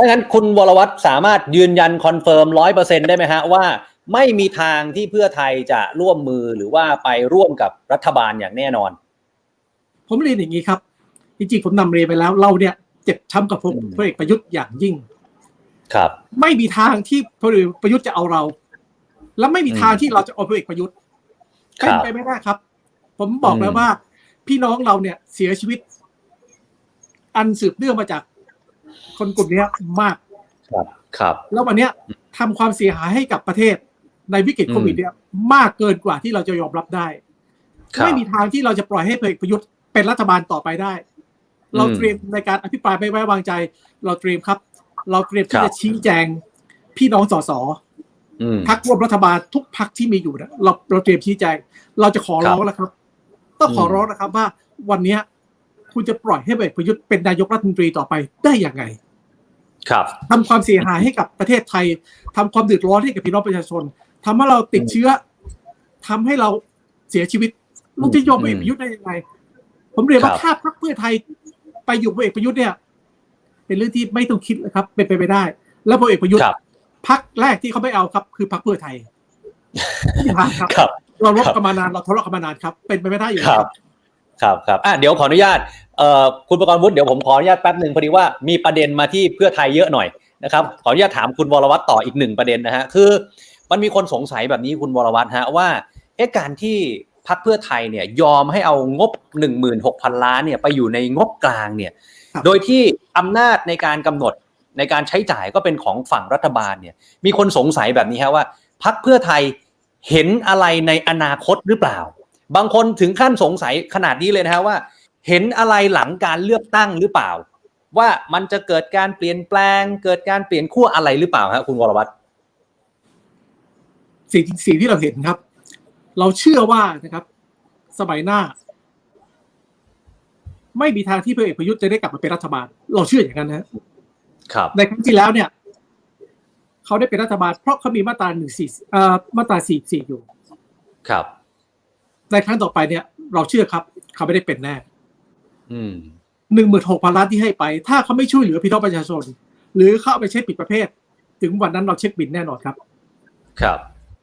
ถ้างั้นคุณวรวัตรสามารถยืนยันคอนเฟิร์มร้อยเปอร์เซ็นได้ไหมฮะว่าไม่มีทางที่เพื่อไทยจะร่วมมือหรือว่าไปร่วมกับรัฐบาลอย่างแน่นอน ผมเรียนอย่างนี้ครับ จริงๆผมนำเรียนไปแล้วเราเนี่ยเจ็บช้ำกับพลอืมพลเอกประยุทธ์อย่างยิ่ง ครับ ไม่มีทางที่พลเอกประยุทธ์จะเอาเรา และไม่มีทางที่เราจะเอาพลเอกประยุทธ์ครัเป็นบไปไม่ได้ครับ ผมบอกแล้วอืมว่า พี่น้องเราเนี่ยเสียชีวิต อันสืบเนื่องมาจาก คนกลุ่มเนี้ยมาก ครับ ครับ แล้ววันเนี้ยทำความเสียหายให้กับประเทศในวิกฤตโควิดเนี่ยมากเกินกว่าที่เราจะยอมรับได้ครับไม่มีทางที่เราจะปล่อยให้พลเอกประยุทธ์เป็นรัฐบาลต่อไปได้ เราอืมเตรียมในการอภิปรายไม่ไว้วางใจ เราเตรียมครับ เราเตรียมครัที่บจะชี้แจงพี่น้องสสอืมพักร่วมรัฐบาลทุกพักที่มีอยู่นะเราเราเตรียมชี้แจง เราจะขอร้องแล้วครับ ต้องขออืมร้องนะครับว่าวันเนี้ย คุณจะปล่อยให้พลเอกประยุทธ์เป็นนายกรัฐมนตรีต่อไปได้อย่างไง ครับทำความเสียหายให้กับประเทศไทยทำความเดือดร้อนให้กับพี่น้องประชาชนทำให้เราติดเชื้อทำให้เราเสียชีวิตเราจะยอมพลเอกประยุทธ์ได้ยังไง ผมเรียนว่าครับถ้าพรรคเพื่อไทยไปอยู่พลเอกประยุทธ์เนี่ย เป็นเรื่องที่ไม่ต้องคิดเลยครับ เป็นไปไม่ได้ แล้วพลเอกประยุทธ์ครับพรรคแรกที่เขาไม่เอาครับ คือพรรคเพื่อไทยไม่มีทางครับครับ เรารบครับกันมานานเราทะเลาะกันมานานครับ เป็นไปไม่ได้อยู่คแล้วรับ ครับครับอะเดี๋ยวขออนุญาตเอ่อคุณประกรณ์วุฒิเดี๋ยวผมขออนุญาตแป๊บหนึ่งพอดีว่ามีประเด็นมาที่เพื่อไทยเยอะหน่อยนะครับขออนุญาตถามคุณวรวัตรต่ออีกหนึ่งประเด็นนะฮะคือมันมีคนสงสัยแบบนี้คุณวรวัตรฮะว่าเอ๊ะการที่พักเพื่อไทยเนี่ยยอมให้เอางบ 16,000 ล้านเนี่ยไปอยู่ในงบกลางเนี่ยโดยที่อำนาจในการกำหนดในการใช้จ่ายก็เป็นของฝั่งรัฐบาลเนี่ยมีคนสงสัยแบบนี้ฮะว่าพักเพื่อไทยเห็นอะไรในอนาคตหรือเปล่า บางคนถึงขั้นสงสัยขนาดนี้เลยนะฮะว่า เห็นอะไรหลังการเลือกตั้งหรือเปล่า ว่ามันจะเกิดการเปลี่ยนแปลง เกิดการเปลี่ยนขั้วอะไรหรือเปล่าฮะคุณวรวัตรสิ่งสิ่งที่เราเห็นครับ เราเชื่อว่านะครับ สมัยหน้า ไม่มีทางที่พลเอกประยุทธ์จะได้กลับมาเป็นรัฐบาล เราเชื่ออย่างนั้นนะฮะครับ ในครั้งที่แล้วเนี่ยเขาได้เป็นรัฐบาลเพราะเขามีมาตราหนึ่งสี่เอ่อมาตราสี่สี่อยู่ ครับ ในครั้งต่อไปเนี่ยเราเชื่อครับ เขาไม่ได้เป็นแน่อืมหนึ่งหมื่นหกพันล้านที่ให้ไป ถ้าเขาไม่ช่วยเหลือพี่น้องประชาชน หรือเขาเอาไปใช้ปิดประเภท ถึงวันนั้นเราเช็คบินแน่นอนครับ ครับ